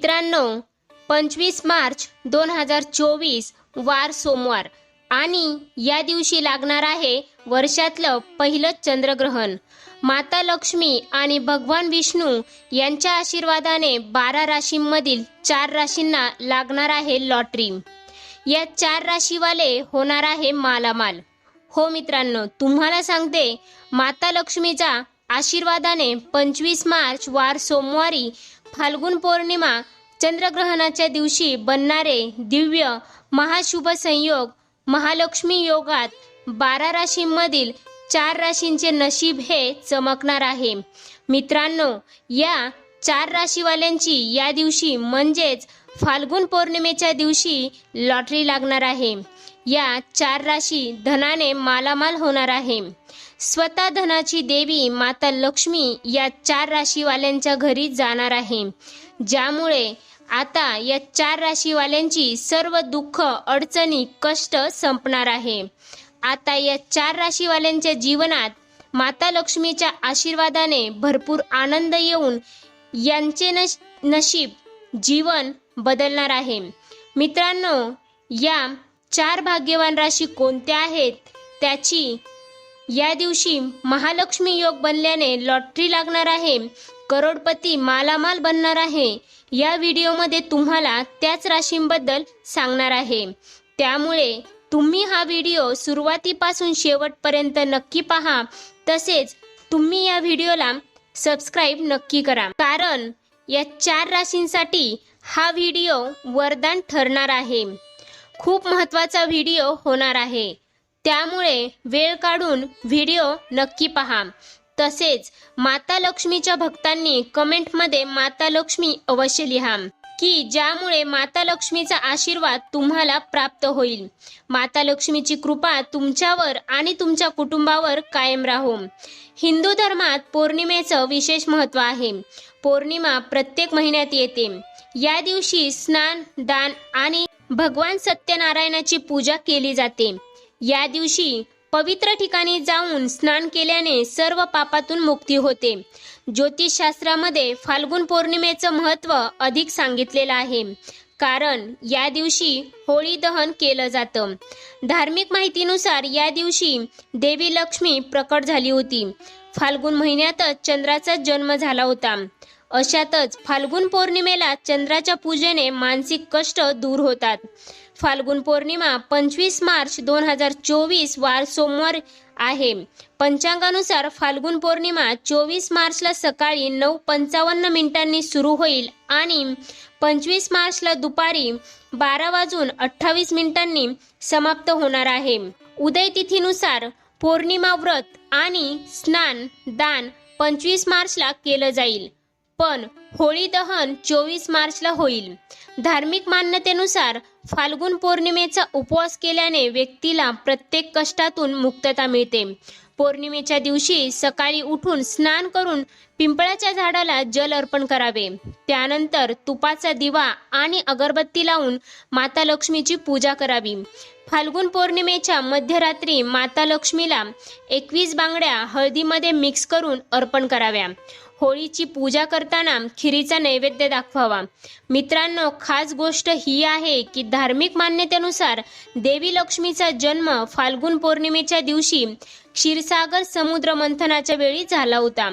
मित्रांनो पंचवीस मार्च दोन हजार चोवीस वार सोमवार. आणि या दिवशी लागणार आहे वर्षातलं पहिलं चंद्रग्रहण. माता लक्ष्मी आणि भगवान विष्णू यांच्या आशीर्वादाने बारा राशींमधील चार राशींना लागणार आहे लॉटरी. या चार राशीवाले होणार आहे मालामाल. हो मित्रांनो तुम्हाला सांगते माता लक्ष्मीचा आशीर्वादाने पंचवीस मार्च वार सोमवारी फाल्गुन पौर्णिमा चंद्रग्रहणाच्या दिवशी बनणारे दिव्य महाशुभ संयोग महालक्ष्मी योगात बारा राशींमधील चार राशींचे नशीब हे चमकणार आहे. मित्रांनो या चार राशीवाल्यांची या दिवशी म्हणजेच फाल्गुन पौर्णिमेच्या दिवशी लॉटरी लागणार आहे. या चार राशी धनाने मालामाल होणार आहे. स्वतः धनाची देवी माता लक्ष्मी या चार राशीवाल्यांच्या घरी जाणार आहे. ज्यामुळे आता या चार राशीवाल्यांची सर्व दुःख अडचणी कष्ट संपणार आहे. आता या चार राशीवाल्यांच्या जीवनात माता लक्ष्मीच्या आशीर्वादाने भरपूर आनंद येऊन यांचे नश नशीब जीवन बदलणार आहे. मित्रांनो या चार भाग्यवान राशी कोणत्या आहेत? त्याची या दिवशी महालक्ष्मी योग बनल्याने लॉटरी लागणार आहे करोडपती मालामाल बनणार आहे. या व्हिडिओमध्ये तुम्हाला त्याच राशींबद्दल सांगणार आहे. त्यामुळे तुम्ही हा व्हिडिओ सुरुवातीपासून शेवटपर्यंत नक्की पहा. तसेच तुम्ही या व्हिडिओला सबस्क्राईब नक्की करा. कारण या चार राशींसाठी हा व्हिडिओ वरदान ठरणार आहे. खूप महत्त्वाचा व्हिडिओ होणार आहे. त्यामुळे वेळ काढून व्हिडिओ नक्की पहा. तसेच माता लक्ष्मीच्या भक्तांनी कमेंटमध्ये माता लक्ष्मी अवश्य लिहा की ज्यामुळे माता लक्ष्मीचा आशीर्वाद तुम्हाला प्राप्त होईल. माता लक्ष्मीची कृपा तुमच्यावर आणि तुमच्या कुटुंबावर कायम राहो. हिंदू धर्मात पौर्णिमेचं विशेष महत्त्व आहे. पौर्णिमा प्रत्येक महिन्यात येते. या दिवशी स्नान दान आणि भगवान सत्यनारायणाची पूजा केली जाते. या दिवशी पवित्र ठिकाणी जाऊन स्नान केल्याने सर्व पापातून मुक्ती होते. ज्योतिषशास्त्रामध्ये फाल्गुन पौर्णिमेचं महत्त्व अधिक सांगितलेलं आहे. कारण या दिवशी होळी दहन केलं जातं. धार्मिक माहितीनुसार या दिवशी देवी लक्ष्मी प्रकट झाली होती. फाल्गुन महिन्यातच चंद्राचा जन्म झाला होता. अशातच फाल्गुन पौर्णिमेला चंद्राच्या पूजेने मानसिक कष्ट दूर होतात. फाल्गुन पौर्णिमा पंचवीस मार्च दोन हजार चोवीस वार सोमवार आहे. पंचांगानुसार फाल्गुन पौर्णिमा चोवीस मार्चला सकाळी नऊ पंचावन्न मिनिटांनी सुरू होईल आणि पंचवीस मार्चला दुपारी बारा वाजून अठ्ठावीस मिनिटांनी समाप्त होणार आहे. उदय तिथीनुसार पौर्णिमा व्रत आणि स्नान दान पंचवीस मार्चला केलं जाईल. पण होळी दहन चोवीस मार्चला होईल. धार्मिक मान्यतेनुसार फाल्गुन पौर्णिमेचा उपवास केल्याने व्यक्तीला प्रत्येक कष्टातून मुक्तता मिळते. पौर्णिमेच्या दिवशी सकाळी उठून स्नान करून पिंपळाच्या झाडाला जल अर्पण करावे. त्यानंतर तुपाचा दिवा आणि अगरबत्ती लावून माता लक्ष्मीची पूजा करावी. फाल्गुन पौर्णिमेच्या मध्यरात्री माता लक्ष्मीला एकवीस बांगड्या हळदीमध्ये मिक्स करून अर्पण कराव्या. होळीची पूजा करताना खिरीचा नैवेद्य दाखवावा. मित्रांनो खास गोष्ट ही आहे की धार्मिक मान्यतेनुसार देवी लक्ष्मीचा जन्म फाल्गुन पौर्णिमेच्या दिवशी क्षीरसागर समुद्र मंथनाच्या वेळी झाला होता.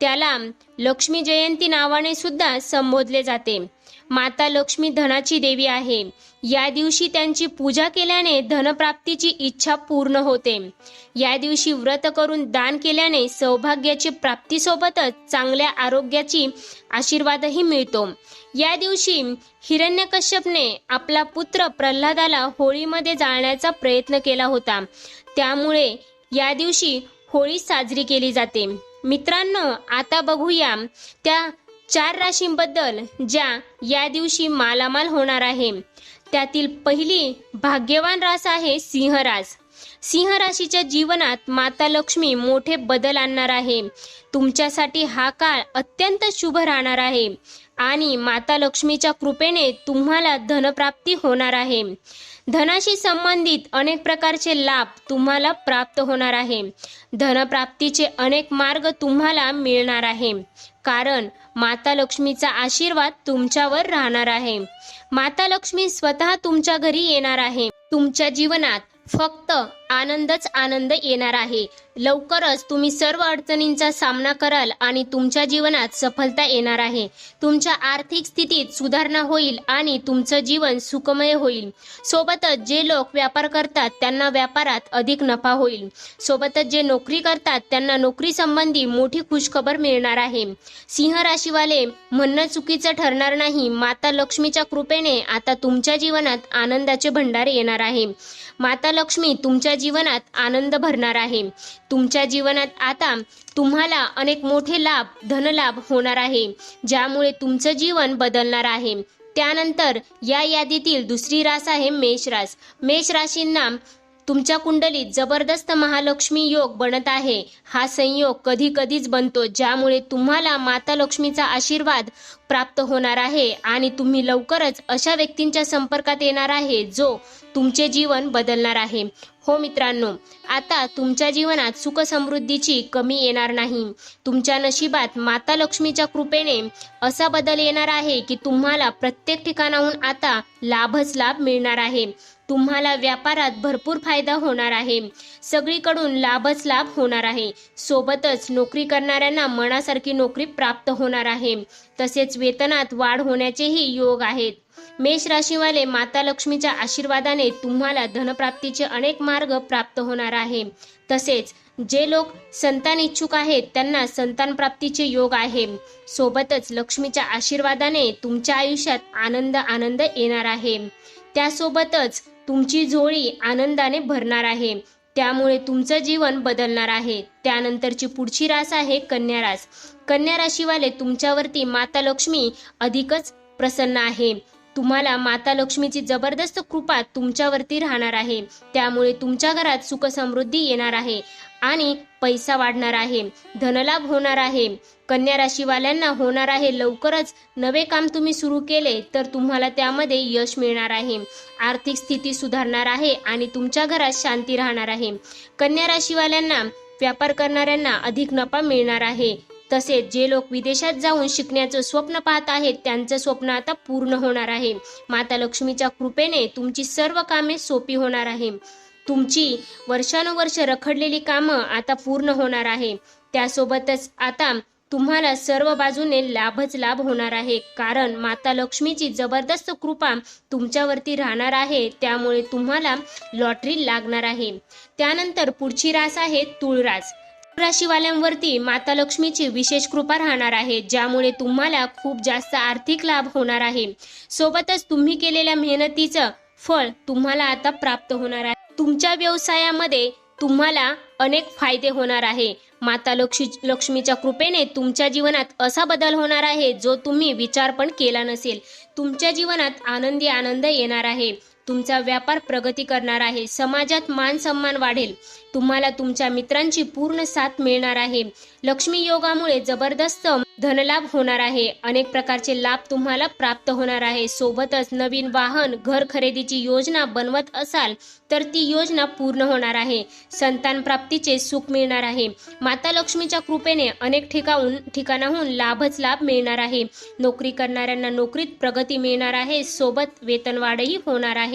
त्याला लक्ष्मी जयंती नावाने सुद्धा संबोधले जाते. माता लक्ष्मी धनाची देवी आहे. या दिवशी त्यांची पूजा केल्याने धनप्राप्तीची इच्छा पूर्ण होते. या दिवशी व्रत करून दान केल्याने सौभाग्याची प्राप्तीसोबतच चांगल्या आरोग्याची आशीर्वादही मिळतो. या दिवशी हिरण्यकश्यपने आपला पुत्र प्रल्हादाला होळीमध्ये जाळण्याचा प्रयत्न केला होता. त्यामुळे या दिवशी होळी साजरी केली जाते. मित्रांनो आता बघूया त्या चार राशींबद्दल ज्या या दिवशी मालामाल होणार आहे त्यातील पहिली भाग्यवान रास आहे सिंह रास सिंह राशीच्या जीवनात माता लक्ष्मी मोठे बदल आणणार आहे. तुमच्यासाठी हा काळ अत्यंत शुभ राहणार आहे. आणि माता लक्ष्मीच्या कृपेने तुम्हाला धनप्राप्ती होणार आहे. धनाशी संबंधित अनेक प्रकारचे लाभ तुम्हाला प्राप्त होणार आहे. धनप्राप्तीचे अनेक मार्ग तुम्हाला मिळणार आहे. कारण माता लक्ष्मीचा आशीर्वाद तुमच्यावर राहणार आहे. माता लक्ष्मी स्वतः तुमच्या घरी येणार आहे. तुमच्या जीवनात फक्त आनंदच आनंद येणार आहे. लवकरच तुम्ही सर्व अडचणींचा सामना कराल आणि तुमच्या जीवनात सफलता येणार आहे. तुमच्या आर्थिक स्थितीत सुधारणा होईल आणि तुमचं जीवन सुखमय होईल. सोबतच जे लोक व्यापार करतात त्यांना व्यापारात अधिक नफा होईल. सोबतच जे नोकरी करतात त्यांना नोकरी संबंधी मोठी खुशखबर मिळणार आहे. सिंह राशीवाले म्हणणं चुकीचं ठरणार नाही. माता लक्ष्मीच्या कृपेने आता तुमच्या जीवनात आनंदाचे भंडार येणार आहे. माता लक्ष्मी तुमच्या जीवनात आनंद भरणार आहे. तुमच्या जीवनात आता तुम्हाला अनेक मोठे लाभ धनलाभ होणार आहे ज्यामुळे तुमचं जीवन बदलणार आहे. त्यानंतर या यादीतील दुसरी रास आहे मेष रास. मेष राशींना तुमच्या कुंडलीत जबरदस्त महालक्ष्मी योग बनत आहे. हा संयोग कधी कधीच बनतो ज्यामुळे तुम्हाला माता लक्ष्मीचा आशीर्वाद प्राप्त होणार आहे आणि तुम्ही लवकरच अशा व्यक्तींच्या संपर्कात येणार आहे जो तुमचे जीवन बदलणार आहे. हो मित्रांनो आता तुमच्या जीवनात सुख समृद्धीची कमी येणार नाही. तुमच्या नशिबात माता लक्ष्मीच्या कृपेने असा बदल येणार आहे की तुम्हाला प्रत्येक ठिकाणाहून आता लाभच लाभ मिळणार आहे. तुम्हाला व्यापारात भरपूर फायदा होणार आहे. सगळीकडून लाभच लाभ होणार आहे. सोबतच नोकरी करणाऱ्यांना मनासारखी नोकरी प्राप्त होणार आहे. तसेच वेतनात वाढ होण्याचेही योग आहेत. मेष राशीवाले माता लक्ष्मीच्या आशीर्वादाने तुम्हाला धनप्राप्तीचे अनेक मार्ग प्राप्त होणार आहे. तसेच जे लोक संतान इच्छुक आहेत त्यांना संतान प्राप्तीचे योग आहे. सोबतच लक्ष्मीच्या आशीर्वादाने तुमच्या आयुष्यात आनंद आनंद येणार आहे. त्यासोबतच तुमची जोडी आनंदाने भरणार आहे. त्यामुळे तुमचं जीवन बदलणार आहे. त्यानंतरची पुढची रास आहे कन्या रास. कन्या राशीवाले तुमच्यावरती माता लक्ष्मी अधिकच प्रसन्न आहे. तुम्हाला माता लक्ष्मीची जबरदस्त कृपा तुमच्यावरती राहणार आहे. त्यामुळे तुमच्या घरात सुख समृद्धी येणार आहे. आणि पैसा वाढणार आहे धनलाभ होणार आहे कन्या राशीवाल्यांना होणार आहे. लवकरच नवे काम तुम्ही सुरू केले तर तुम्हाला त्यामध्ये यश मिळणार आहे. आर्थिक स्थिती सुधारणार आहे आणि तुमच्या घरात शांती राहणार आहे. कन्या राशीवाल्यांना व्यापार करणाऱ्यांना अधिक नफा मिळणार आहे. तसेच जे लोक विदेशात जाऊन शिकण्याचं स्वप्न पाहत आहेत त्यांचं स्वप्न आता पूर्ण होणार आहे. माता लक्ष्मीच्या कृपेने तुमची सर्व कामे सोपी होणार आहे. तुमची वर्षानुवर्ष रखडलेली कामं आता पूर्ण होणार आहे. त्यासोबतच आता तुम्हाला सर्व बाजूने लाभच लाभ होणार आहे. कारण माता लक्ष्मीची जबरदस्त कृपा तुमच्यावरती राहणार आहे. त्यामुळे तुम्हाला लॉटरी लागणार आहे. त्यानंतर पुढची रास आहे तुळरास राशीवाल्यांवरती माता लक्ष्मीची विशेष कृपा राहणार आहे ज्यामुळे तुम्हाला खूप जास्त आर्थिक लाभ होणार आहे. सोबतच तुम्ही केलेल्या मेहनतीचं फळ तुम्हाला आता प्राप्त होणार आहे. तुमच्या व्यवसायामध्ये तुम्हाला अनेक फायदे होणार आहे. माता लक्ष्मी लक्ष्मीच्या कृपेने तुमच्या जीवनात असा बदल होणार आहे जो तुम्ही विचार पण केला नसेल. तुमच्या जीवनात आनंदी आनंद येणार आहे. तुमचा व्यापार प्रगती करणार आहे. समाजात मान सन्मान वाढेल. तुम्हाला तुमच्या मित्रांची पूर्ण साथ मिळणार आहे. लक्ष्मी योगामुळे जबरदस्त धनलाभ होणार आहे. अनेक प्रकारचे लाभ तुम्हाला प्राप्त होणार आहे. सोबतच नवीन वाहन घर खरेदीची योजना बनवत असाल तर ती योजना पूर्ण होणार आहे. संतान प्राप्तीचे सुख मिळणार आहे. माता लक्ष्मीच्या कृपेने अनेक ठिकाणून ठिकाणाहून लाभच लाभ मिळणार आहे. नोकरी करणाऱ्यांना नोकरीत प्रगती मिळणार आहे. सोबत वेतनवाढही होणार आहे.